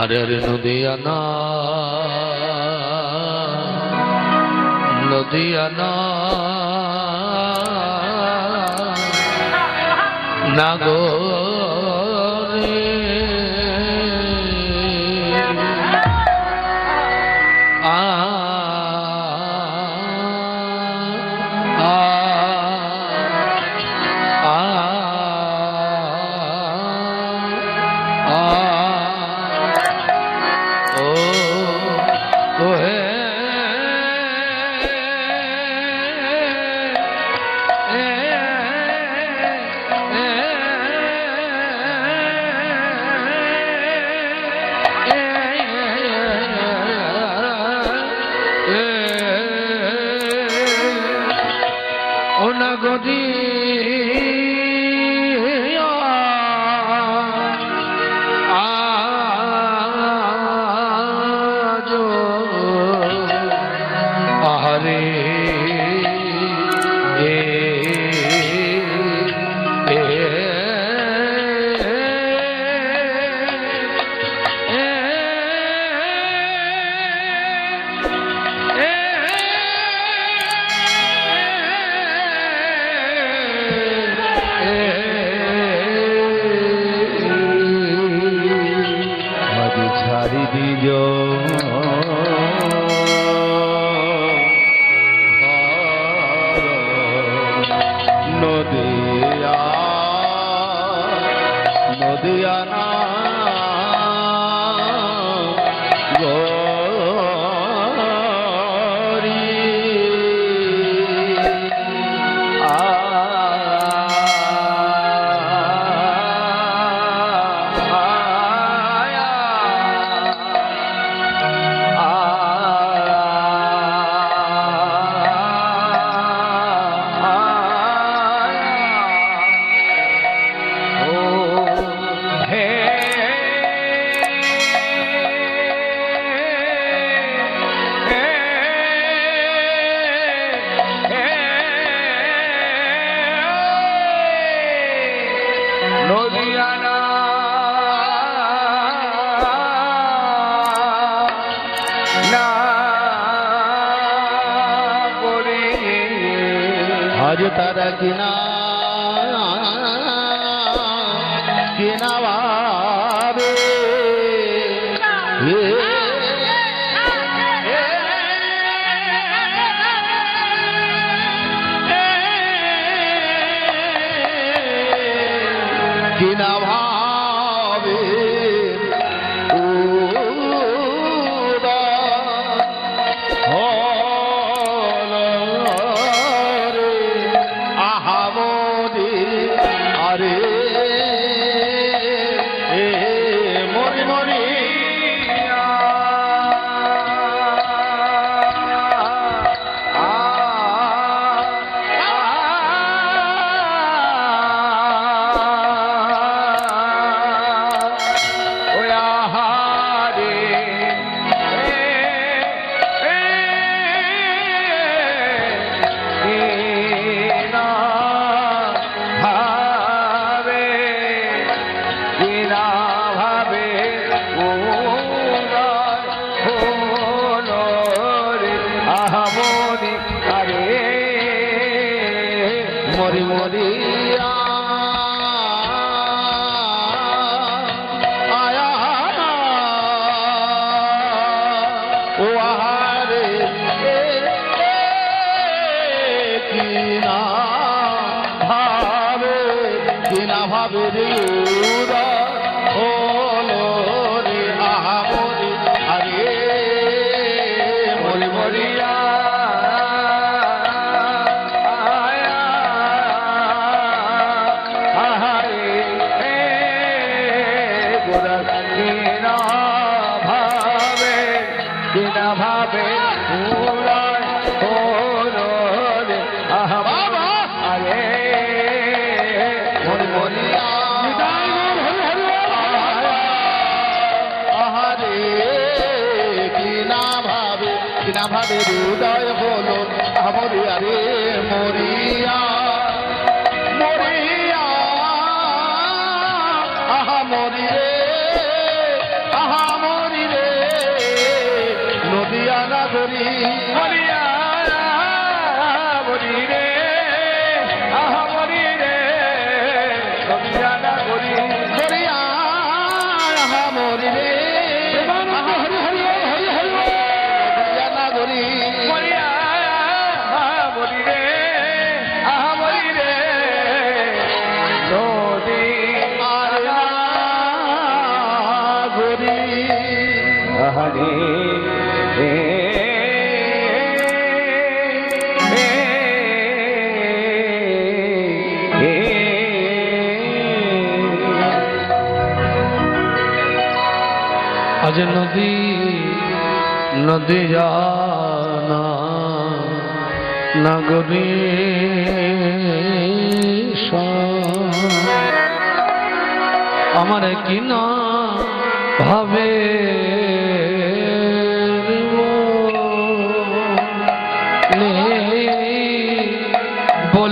আরের নদিয়ানা নদিয়ানা না গো। Maridillo. تركنا মরি মরিয়া রাধাদের উদয় হলো। হরে। আজ নদী নদী জানা নগরী আমার কিনা ভাবে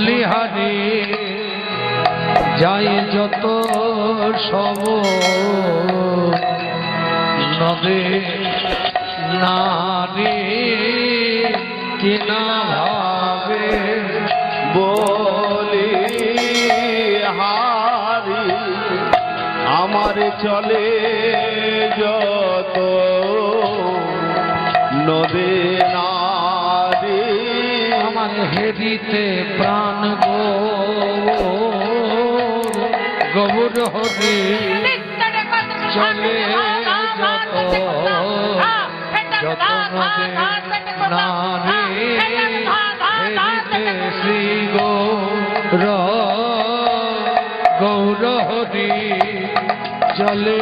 বলিহারে যাই যত সব নদে নারী কিনা ভাবে বলি হারি আমার চলে দিতে প্রাণ গো গৌর হরি চলে যত যতন নারী শ্রী গৌর গৌর হরি চলে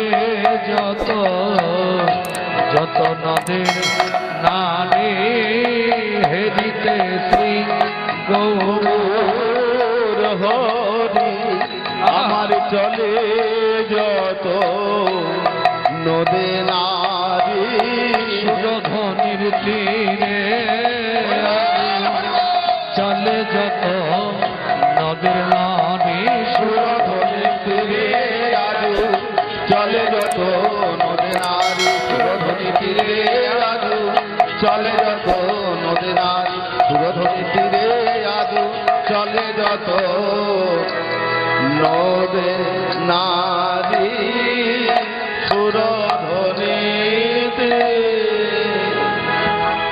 যত যত নদীর হবে নারী সুরধনীতে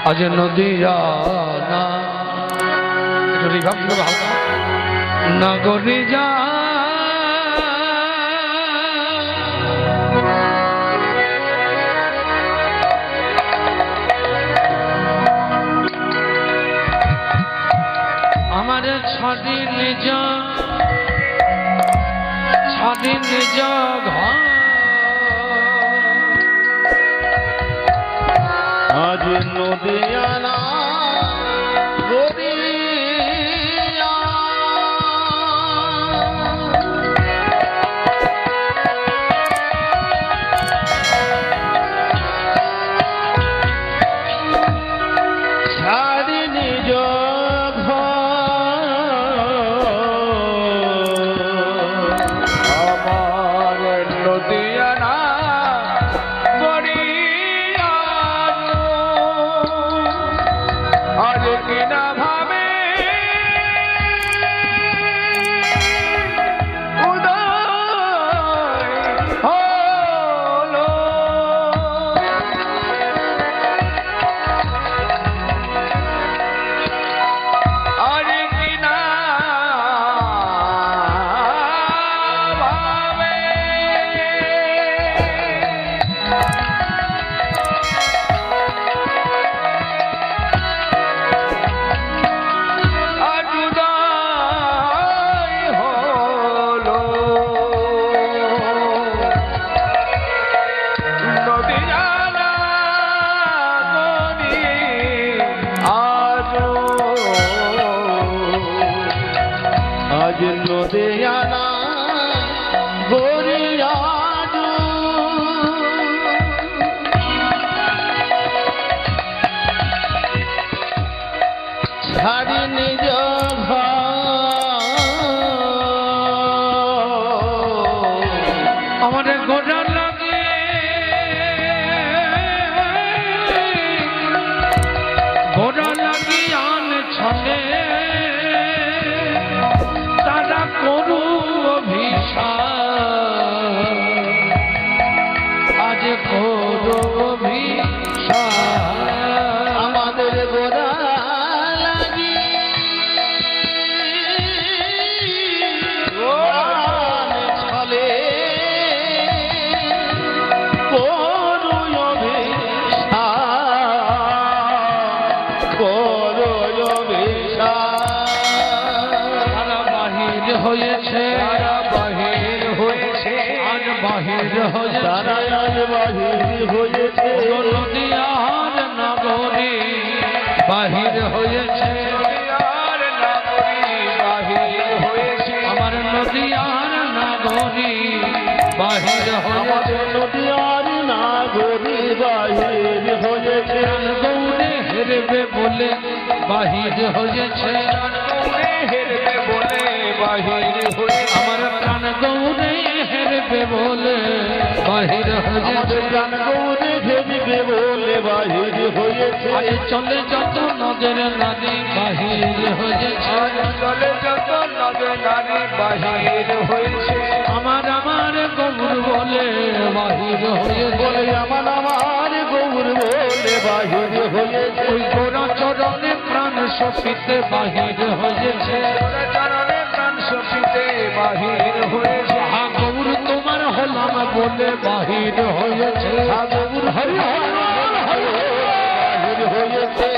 আজ নদিয়া না নগরী যা। আমার ছদিন যা আমি নিজ ঘর আজ নদিয়ানা হয়েছে। তারা বাহির হয়েছে। আজ বাহির হয়েছে। তারা আজ বাহির হয়েছে। নদিয়ার নগরী বাহির হয়েছে। আর নাগরী বাহির হয়েছে। আমার নদিয়ার নগরী বাহির হয়েছে। নদীয়ার নাগরী বাহির হয়েছে। গৌরে হেরবে বলে। বাহির হয়েছে। হেরবে বলে বাহির হয়েছে প্রাণ গৌরে ঘেরিবে বলে বাহির হয়েছে। আজ চলে যত নদের নদী বাহির হয়েছে। চলে যত নদে নারী বাহির হয়েছে। আমার আমার গৌর বলে বাহির হয়ে বলে আমার আমার গৌর বলে বাহির হয়েছে। ওই গোরা চরণে প্রাণ সপিতে বাহির হয়েছে। চরণে প্রাণ সপিতে বাহির হয়েছে। বলে বাহির হয়েছে। গৌর হরি হরি হরি বাহির হয়েছে।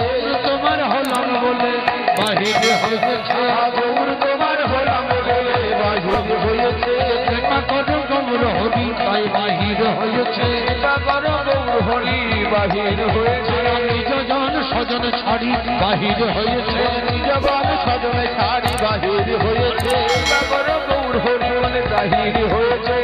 তোমার হলাম বলে বাহির হয়েছে। গৌর তোমার হলাম বলে বাহির হয়েছে। করো গৌর হরি তাই বাহির হয়েছে। করো গৌর হরি বাহির হয়েছে। স্বজন ছাড়ি বাহির হয়েছে। জবান সজনে ছাড়ি বাহির হয়েছে। করো গৌর হরি বলে বাহির হয়েছে।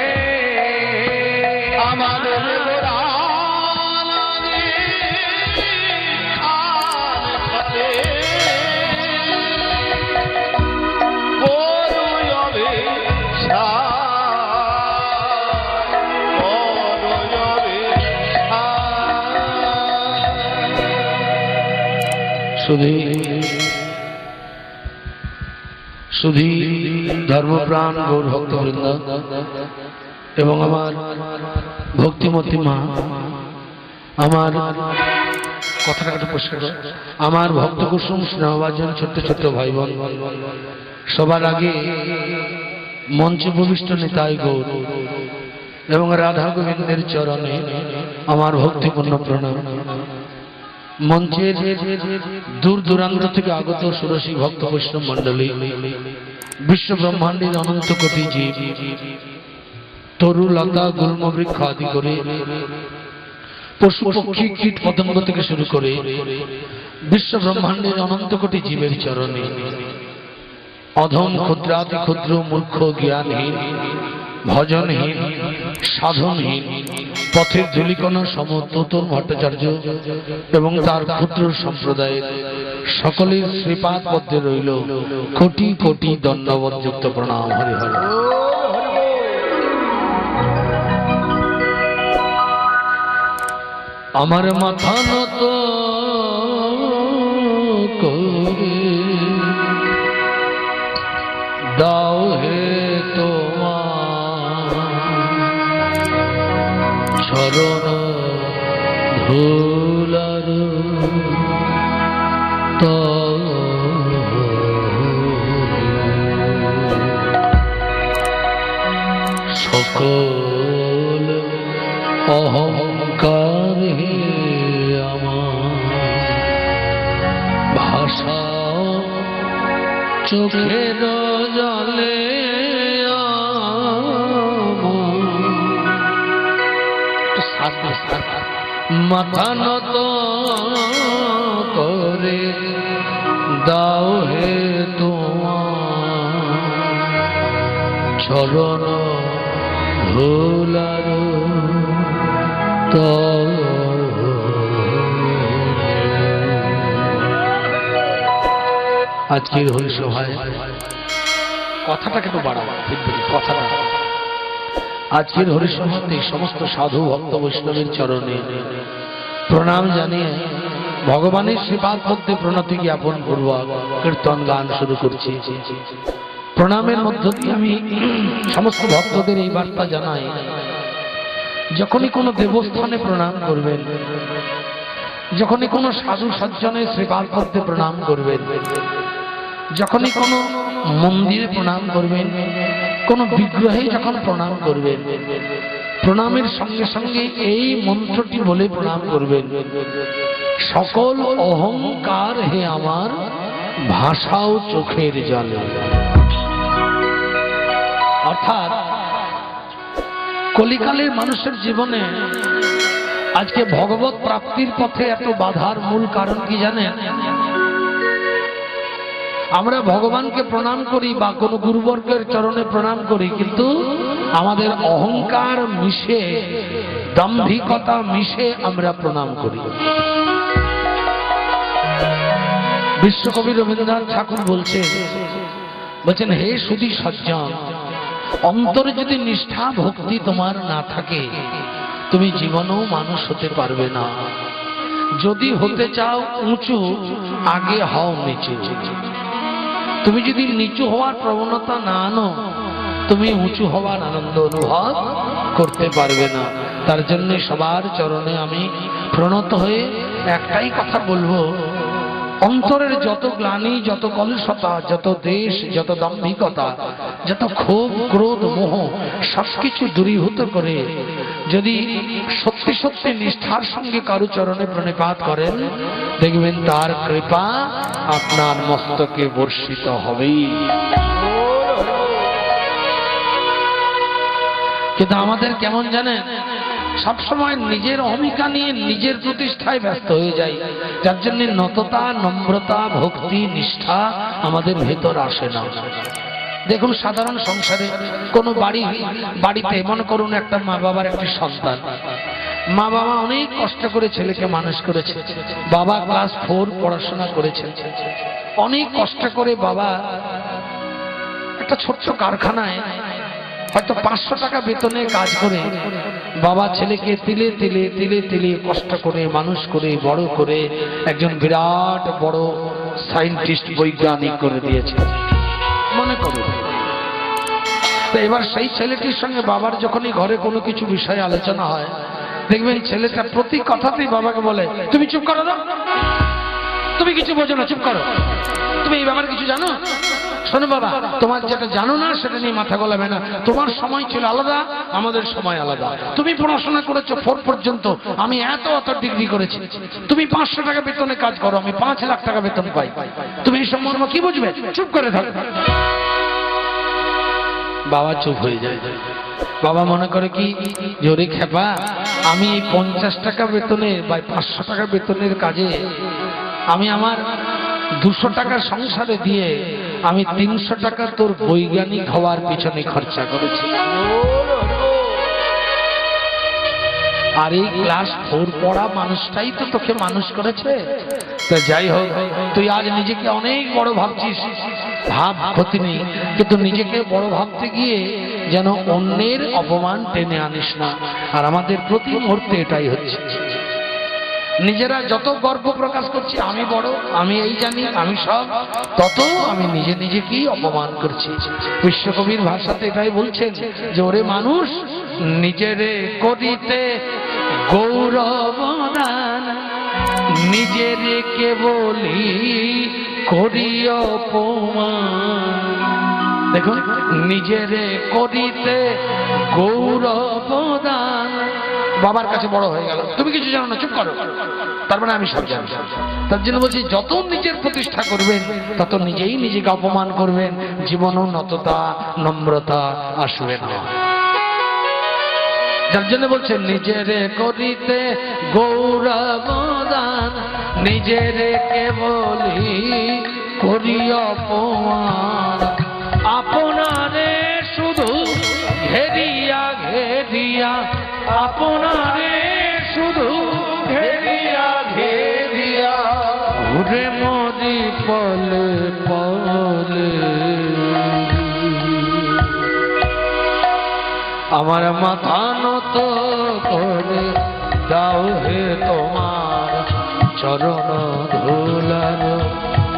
সার। শুধু শুধু ধর্মপ্রাণ গৌর ভক্তবৃন্দ এবং আমার ভক্তিমতী মা, আমার কথাটা পরিষ্কার আমার ভক্ত কুসুম স্নেহভাজন ছোট্ট ছোট্ট ভাই বোন সবার আগে মঞ্চে ভূমিষ্ঠ নেতাই গৌর এবং রাধা গোবিন্দের চরণে আমার ভক্তিপূর্ণ প্রণাম মঞ্চের দূর দূরান্ত থেকে আগত ষোড়শী ভক্ত বৈষ্ণব মণ্ডলী বিশ্ব ব্রহ্মাণ্ডের অনন্ত কোটি জীব তরু লতা গুল্ম বৃক্ষ আদি করে পশু পক্ষী কীট পতঙ্গ থেকে শুরু করে বিশ্ব ব্রহ্মাণ্ডের অনন্ত কোটি জীবের চরণে অধম, ক্ষুদ্রাতি, ক্ষুদ্র, মূর্খ, জ্ঞানহীন ভজনহীন, সাধনহীন, পথের ধুলিকণা সমতত ভট্টাচার্য এবং তার ক্ষুদ্র সম্প্রদায়ের সকলের শ্রীপাদ পদ্মে রইল। কোটি কোটি দণ্ডবত যুক্ত প্রণাম, হরি হরি। আমার মাথা নত দাও হে চরণ ধুলার সকল অহংকার মাথা নত করে দাও হে তোমার চরণ ধুলার আজকের হরিসভায় কথাটাকে তো বাড়াবো কথাটা। আজকের হরিসভাতে সমস্ত সাধু ভক্ত বৈষ্ণবের চরণে। প্রণাম জানিয়ে ভগবানের শ্রীপাদ ভক্তি প্রণতি জ্ঞাপন পূর্বক কীর্তন গান শুরু করছি। প্রণামের মধ্য দিয়ে আমি সমস্ত ভক্তদের এই বার্তা জানাই, যখনই কোনো দেবস্থানে প্রণাম করবেন, যখনই কোনো সাধু সজ্জনের শ্রীপাদ ভক্তে প্রণাম করবেন, যখনই কোনো মন্দিরে প্রণাম করবেন কোনো বিগ্রহে যখন প্রণাম করবেন প্রণামের সঙ্গে সঙ্গে এই মন্ত্রটি বলে প্রণাম করবেন সকল অহংকার হে আমার ভাষাও চোখের জলে। অর্থাৎ, কলিকালের মানুষের জীবনে আজকে ভগবত প্রাপ্তির পথে এত বাধার মূল কারণ কি জানেন? আমরা ভগবানকে প্রণাম করি বা কোনো গুরুবর্গের চরণে প্রণাম করি, কিন্তু আমাদের অহংকার মিশে, দাম্ভিকতা মিশে আমরা প্রণাম করি। বিশ্বকবি রবীন্দ্রনাথ ঠাকুর বলছেন বলছেন, হে সুদী সজ্জন, অন্তরে যদি নিষ্ঠা ভক্তি তোমার না থাকে, তুমি জীবনেও মানুষ হতে পারবে না। যদি হতে চাও উঁচু, আগে হও নিচু। তুমি যদি নিচু হওয়ার প্রবণতা না আনো, তুমি উঁচু হওয়ার আনন্দ অনুভব করতে পারবে না। তার জন্য সবার চরণে আমি প্রণত হয়ে একটাই কথা বলব অন্তরের যত গ্লানি, যত কলুষতা, যত দেশ, যত দাম্ভিকতা, যত ক্ষোভ, ক্রোধ, মোহ, সবকিছু দূরীভূত করে যদি সত্যি সত্যি নিষ্ঠার সঙ্গে কারু চরণে প্রণিপাত করেন, দেখবেন তার কৃপা আপনার মস্তকে বর্ষিত হবেই। কিন্তু আমাদের কেমন জানেন? সবসময় নিজের অহমিকা নিয়ে নিজের প্রতিষ্ঠায় ব্যস্ত হয়ে যায় যার জন্য নততা, নম্রতা, ভক্তি, নিষ্ঠা আমাদের ভেতর আসে না। দেখুন, সাধারণ সংসারে কোনো বাড়ি, বাড়িতে মনে করুন একটা মা বাবার একটি সন্তান। মা বাবা অনেক কষ্ট করে ছেলেকে মানুষ করেছে। বাবা ক্লাস ফোর পড়াশোনা করেছে। অনেক কষ্ট করে বাবা একটা ছোট্ট কারখানায় হয়তো পাঁচশো টাকা বেতনে কাজ করে বাবা ছেলেকে তিলে তিলে তিলে তিলে কষ্ট করে, মানুষ করে, বড় করে একজন বিরাট বড় সায়েন্টিস্ট বৈজ্ঞানিক করে দিয়েছে। মনে করুন তো এবার সেই ছেলেটির সঙ্গে বাবার যখনই ঘরে কোনো কিছু বিষয়ে আলোচনা হয়, দেখবেন ছেলেটা প্রতি কথাতেই বাবাকে বলে, তুমি চুপ করো না। তুমি কিছু বোঝো না, চুপ করো। তুমি এই ব্যাপারে কিছু জানো? শোনো বাবা, তোমার যেটা জানো না, সেটা নিয়ে মাথা গলাবে না। তোমার সময় ছিল আলাদা, আমাদের সময় আলাদা। তুমি পড়াশোনা করেছ ফোর পর্যন্ত, আমি এত এত ডিগ্রি করেছি। তুমি পাঁচশো টাকা বেতনে কাজ করো, আমি পাঁচ লাখ টাকা বেতন পাই। তুমি এই সম্বন্ধে কি বুঝবে? চুপ করে থাকো। বাবা চুপ হয়ে যায়। বাবা মনে করে কি জোরে খেপা, আমি এই পঞ্চাশ টাকা বেতনে বা পাঁচশো টাকা বেতনের কাজে আমি আমার দুশো টাকা সংসারে দিয়ে আমি তিনশো টাকা তোর বৈজ্ঞানিক হওয়ার পিছনে খরচা করেছি। আর এই ক্লাস ফোর পড়া মানুষটাই তো তোকে মানুষ করেছে। তা যাই হোক, তুই আজ নিজেকে অনেক বড় ভাবছিস। ভাব ক্ষতি নেই, কিন্তু নিজেকে বড় ভাবতে গিয়ে যেন অন্যের অপমান টেনে আনিস না। আর আমাদের প্রতি মুহূর্তে এটাই হচ্ছে। নিজেরা যত গর্ব প্রকাশ করছি, আমি বড়, আমি এই জানি, আমি সব, তত আমি নিজে নিজেকেই অপমান করছি। বিশ্বকবির ভাষাতে এটাই বলছেন যে, ওরে মানুষ, নিজেরে করিতে গৌরব নিজেরে কে বলি করি অপমান। দেখুন, নিজেরে করিতে গৌরব দান বাবার কাছে বড় হয়ে গেল। তুমি কিছু জানো না, চুপ করো। তার মানে আমি সব জানি। তার জন্য বলছি, যত নিজের প্রতিষ্ঠা করবেন, তত নিজেই নিজেকে অপমান করবেন। জীবন নততা, নম্রতা আসবে না। যার জন্য বলছে, নিজেরে করিতে গৌরব দান, নিজেরে কে করি অপমান। আপনারে শুধু ঘেরিয়া ঘেরিয়া আপনারে শুধু ঘেরিয়া ঘেরিয়া ঘুরে মরি পলে পলে। আমার মাথা নত করে দাও হে তোমার চরণ ধুলার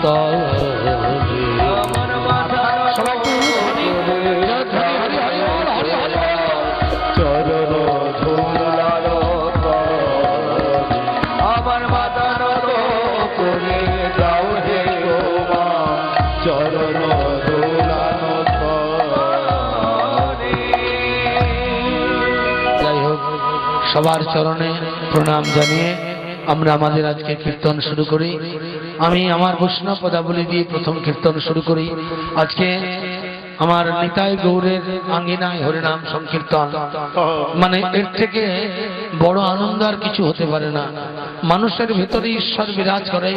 তলে। সবার চরণে প্রণাম জানিয়ে আমরা আমাদের আজকে কীর্তন শুরু করি। আমি আমার বৈষ্ণব পদাবলী দিয়ে প্রথম কীর্তন শুরু করি। আজকে আমার নিতাই গৌরের আঙ্গিনায় হরিনাম সংকীর্তন। মানে এর থেকে বড় আনন্দ আর কিছু হতে পারে না। মানুষের ভেতরে ঈশ্বর বিরাজ করে।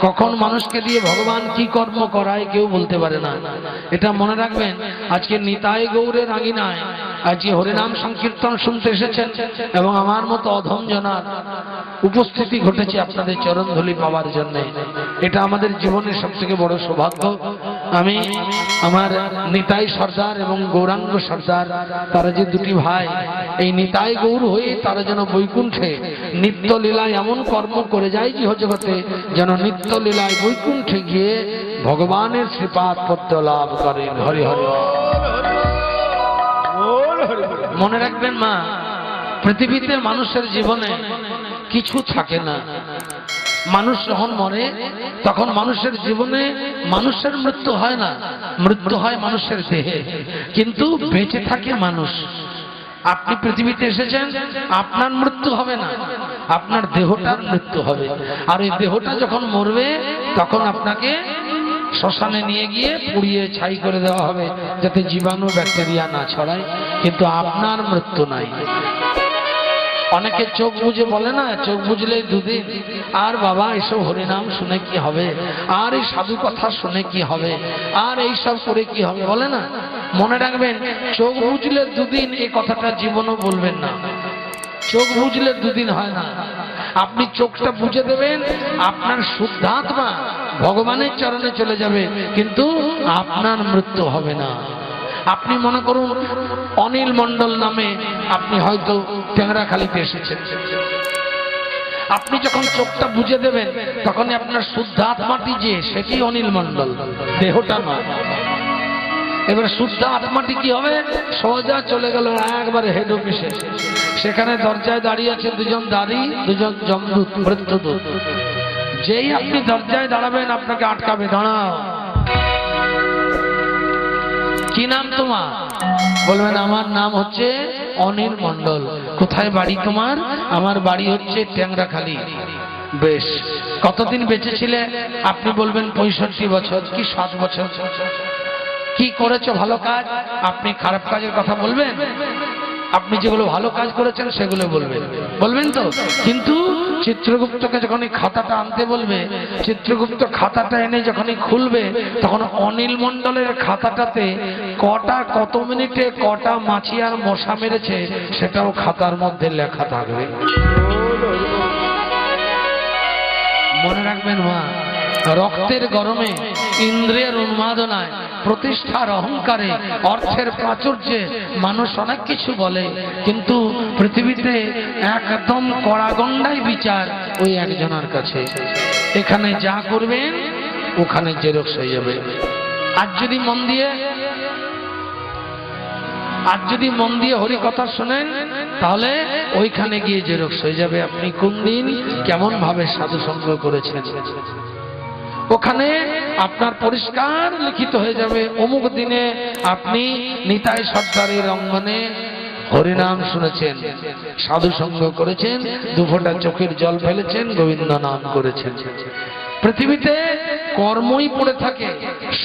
কখন মানুষকে দিয়ে ভগবান কি কর্ম করায় কেউ বলতে পারে না। এটা মনে রাখবেন, আজকে নিতাই গৌরের আঙ্গিনায় আজকে হরিনাম সংকীর্তন শুনতে এসেছেন এবং আমার মতো অধম জনার উপস্থিতি ঘটেছে আপনাদের চরণধুলি পাওয়ার জন্য। এটা আমাদের জীবনের সব থেকে বড় সৌভাগ্য। আমি আমার নিতাই সর্দার এবং গৌরাঙ্গ সর্দার, তারা যে দুটি ভাই, এই নিতাই গৌর হয়ে তারা যেন বৈকুণ্ঠে নিত্য লীলায় এমন কর্ম করে যায় জগতে যেন নিত্য লীলায় বৈকুণ্ঠে গিয়ে ভগবানের শ্রীপাদ পদ্ম লাভ করেন। হরি হরি। মনে রাখবেন মা, পৃথিবীতে মানুষের জীবনে কিছু থাকে না। মানুষ যখন মরে, তখন মানুষের জীবনে মানুষের মৃত্যু হয় না। মৃত্যু হয় মানুষের দেহে। কিন্তু বেঁচে থাকে মানুষ। আপনি পৃথিবীতে এসেছেন, আপনার মৃত্যু হবে না। আপনার দেহটার মৃত্যু হবে। আর এই দেহটা যখন মরবে, তখন আপনাকে শ্মশানে নিয়ে গিয়ে পুড়িয়ে ছাই করে দেওয়া হবে, যাতে জীবাণু, ব্যাকটেরিয়া না ছড়ায়। কিন্তু আপনার মৃত্যু নাই। অনেকে চোখ বুঝে বলে না, চোখ বুঝলে দুদিন। আর বাবা, এসব হরিনাম শুনে কি হবে? আর এই সাধু কথা শুনে কি হবে? আর এই সব করে কি হবে? বলে না? মনে রাখবেন, চোখ বুঝলে দুদিন এই কথাটা জীবনও বলবেন না। চোখ বুঝলে দুদিন হয় না। আপনি চোখটা বুঝে দেবেন, আপনার শুদ্ধাত্মা ভগবানের চরণে চলে যাবে, কিন্তু আপনার মৃত্যু হবে না। আপনি মনে করুন, অনিল মণ্ডল নামে আপনি হয়তো টেংরাখালিতে এসেছেন। আপনি যখন চোখটা বুঝে দেবেন, তখনই আপনার শুদ্ধ আত্মাটি যে, সেটি অনিল মণ্ডল, দেহটা নয়। এবার শুদ্ধ আত্মাটি কি হবে? সোজা চলে গেল একবারে হেড অফিসে সেখানে দরজায় দাঁড়িয়ে আছে দুজন দাঁড়ি, দুজন জমদূত মৃত্যুদূত যেই আপনি দরজায় দাঁড়াবেন, আপনাকে আটকাবে। দাঁড়াও। কি নাম তোমার? বলবেন, আমার নাম হচ্ছে অনিল মণ্ডল। কোথায় বাড়ি তোমার? আমার বাড়ি হচ্ছে ট্যাংরাখালি। বেশ। কতদিন বেঁচে ছিলে আপনি বলবেন, পঁয়ষট্টি বছর। কি সাত বছর? কি করেছ ভালো কাজ? আপনি খারাপ কাজের কথা বলবেন? আপনি যেগুলো ভালো কাজ করেছেন সেগুলো বলবেন। বলবেন তো? কিন্তু চিত্রগুপ্তকে যখন এই খাতাটা আনতে বলবে, চিত্রগুপ্ত খাতাটা এনে যখনই খুলবে, তখন অনিল মণ্ডলের খাতাটাতে কটা কত মিনিটে কটা মাছি আর মশা মেরেছে সেটাও খাতার মধ্যে লেখা থাকবে। মনে রাখবেন মা, রক্তের গরমে ইন্দ্রিয়ের উন্মাদনায় প্রতিষ্ঠার অহংকারে, অর্থের প্রাচুর্যে মানুষ অনেক কিছু বলে, কিন্তু পৃথিবীতে একদম কড়াগন্ডাই বিচার ওই একজনের কাছে। এখানে যা করবেন, ওখানে জেরক্স হয়ে যাবে। আর যদি মন দিয়ে, আর যদি মন দিয়ে হরি কথা শোনেন, তাহলে ওইখানে গিয়ে জেরক্স হয়ে যাবে। আপনি কোন দিন কেমন ভাবে সাধু সঙ্গ করেছেন? ওখানে আপনার পরিষ্কার লিখিত হয়ে যাবে। অমুক দিনে আপনি নিতাই সর্দারের অঙ্গনে হরিনাম শুনেছেন, সাধু সঙ্গ করেছেন, দুফোটা চোখের জল ফেলেছেন গোবিন্দ নাম করেছেন। পৃথিবীতে কর্মই পড়ে থাকে,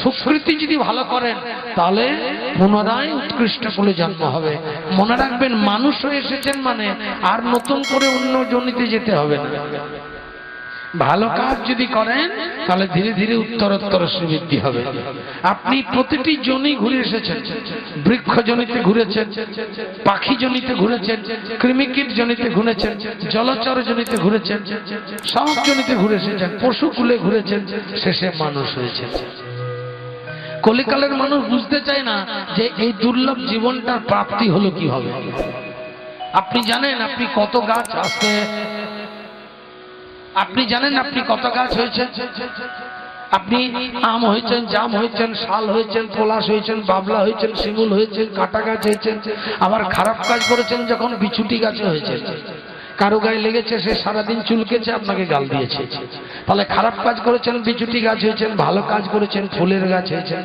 সুকৃতি যদি ভালো করেন, তাহলে পুনরায় উৎকৃষ্ট কুলে জন্ম হবে। মনে রাখবেন মানুষ হয়ে এসেছেন মানে আর নতুন করে অন্য জনিতে যেতে হবে না। ভালো কাজ যদি করেন, তাহলে ধীরে ধীরে উত্তরোত্তর শ্রীবৃদ্ধি হবে। আপনি প্রতিটি জনি ঘুরে এসেছেন বৃক্ষ জনিতে ঘুরেছেন পাখি জনিতে ঘুরেছেন কৃমিকীট জনিতে ঘুরেছেন জলচর জনিতে ঘুরেছেন সব জনিতে ঘুরে এসেছেন পশু কুলে ঘুরেছেন শেষে মানুষ হয়েছেন কলিকালের মানুষ বুঝতে চায় না যে এই দুর্লভ জীবনটার প্রাপ্তি হলো কি হবে আপনি জানেন আপনি কত গাছ আসতে আপনি জানেন আপনি কত গাছ হয়েছে আপনি আম হয়েছেন, জাম হয়েছেন, শাল হয়েছেন, পলাশ হয়েছেন, বাবলা হয়েছেন, শিমুল হয়েছেন, কাটা গাছ হয়েছেন। আবার খারাপ কাজ করেছেন যখন বিছুটি গাছে হয়েছে কারও গায়ে লেগেছে, সে সারাদিন চুলকেছে, আপনাকে গাল দিয়েছে। তাহলে খারাপ কাজ করেছেন, বিছুটি গাছ হয়েছেন, ভালো কাজ করেছেন, ফুলের গাছ হয়েছেন।